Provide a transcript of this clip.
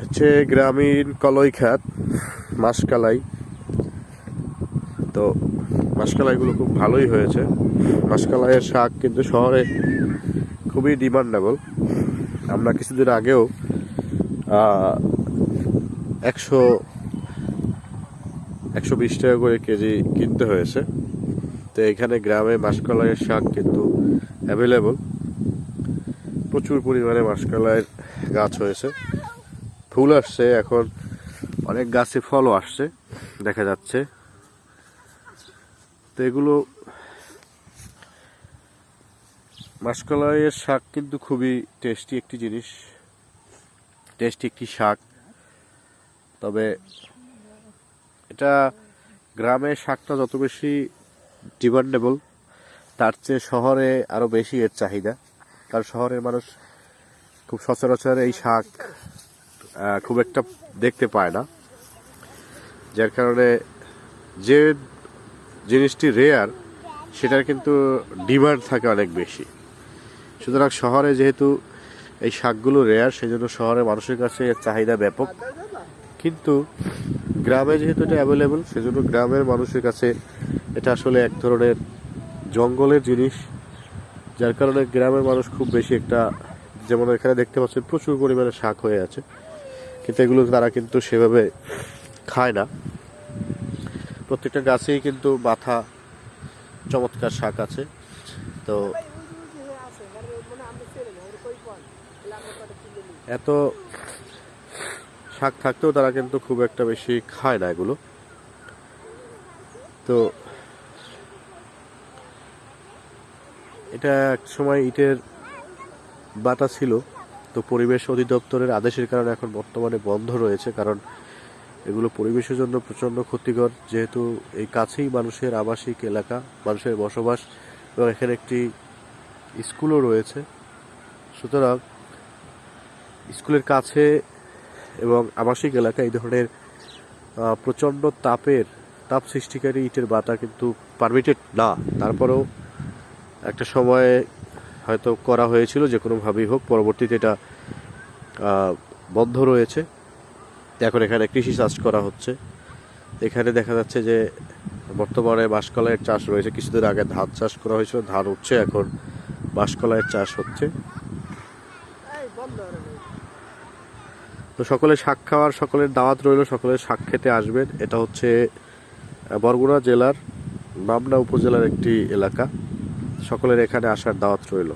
হচ্ছে গ্রামীণ কলই খাত মাসকালাই। তো মাসকালাইগুলো খুব ভালোই হয়েছে। মাসকালাইয়ের শাক কিন্তু শহরে খুবই ডিমান্ডেবল আমরা কিছুদিন আগেও একশো একশো বিশ টাকা করে কেজি কিনতে হয়েছে। তো এখানে গ্রামে মাসকলাইয়ের শাক কিন্তু অ্যাভেলেবল প্রচুর পরিমাণে মাসকলাইয়ের গাছ হয়েছে। ফুল আসছে, এখন অনেক গাছে ফলও আসছে, দেখা যাচ্ছে। তো এগুলো মাসকলাইয়ের শাক কিন্তু খুবই টেস্টি একটি জিনিস টেস্টি একটি শাক। তবে এটা গ্রামের শাকটা যত বেশি ডিমান্ডেবল তার চেয়ে শহরে আরও বেশি এর চাহিদা। কারণ শহরের মানুষ খুব সচরাচর এই শাক খুব একটা দেখতে পায় না। যার কারণে যে জিনিসটি রেয়ার সেটার কিন্তু ডিমান্ড থাকে অনেক বেশি। সুতরাং শহরে যেহেতু এই শাকগুলো রেয়ার সেই জন্য শহরের মানুষের কাছে এর চাহিদা ব্যাপক। কিন্তু গ্রামে যেহেতু এটা অ্যাভেলেবল সেজন্য গ্রামের মানুষের কাছে এটা আসলে এক ধরনের জঙ্গলের জিনিস। যার কারণে গ্রামের মানুষ খুব বেশি একটা, যেমন এখানে দেখতে পাচ্ছেন, প্রচুর পরিমাণে শাক হয়ে আছে। কিন্তু এগুলো তারা কিন্তু সেভাবে খায় না। প্রত্যেকটা গাছেই কিন্তু মাথা চমৎকার শাক আছে। তো এত শাক থাকতেও তারা কিন্তু খুব একটা বেশি খায় না এগুলো। তো এটা এক সময় ইটের বাটা ছিল। তো পরিবেশ অধিদপ্তরের আদেশের কারণে এখন বর্তমানে বন্ধ রয়েছে, কারণ এগুলো পরিবেশের জন্য প্রচণ্ড ক্ষতিকর। যেহেতু এই কাছেই মানুষের আবাসিক এলাকা, মানুষের বসবাস, এবং এখানে একটি স্কুলও রয়েছে। সুতরাং স্কুলের কাছে এবং আবাসিক এলাকা এই ধরনের প্রচণ্ড তাপের, তাপ সৃষ্টিকারী ইটের বাতা কিন্তু পারমিটেড না। তারপরেও একটা সময়ে হয়তো করা হয়েছিল, যে কোনোভাবেই হোক, পরবর্তীতে এটা বন্ধ রয়েছে। এখন এখানে কৃষি চাষ করা হচ্ছে। এখানে দেখা যাচ্ছে যে বর্তমানে বাঁশকলাইয়ের চাষ রয়েছে। কিছুদিন আগে ধান চাষ করা হয়েছিল, ধান উঠছে এখন, বাঁশকলাইয়ের চাষ হচ্ছে। তো সকলে শাক খাওয়ার, সকলের দাওয়াত রইল সকলের শাক খেতে আসবেন। এটা হচ্ছে বরগুনা জেলার, মামনা উপজেলার একটি এলাকা। সকলের এখানে আসার দাওয়াত রইল।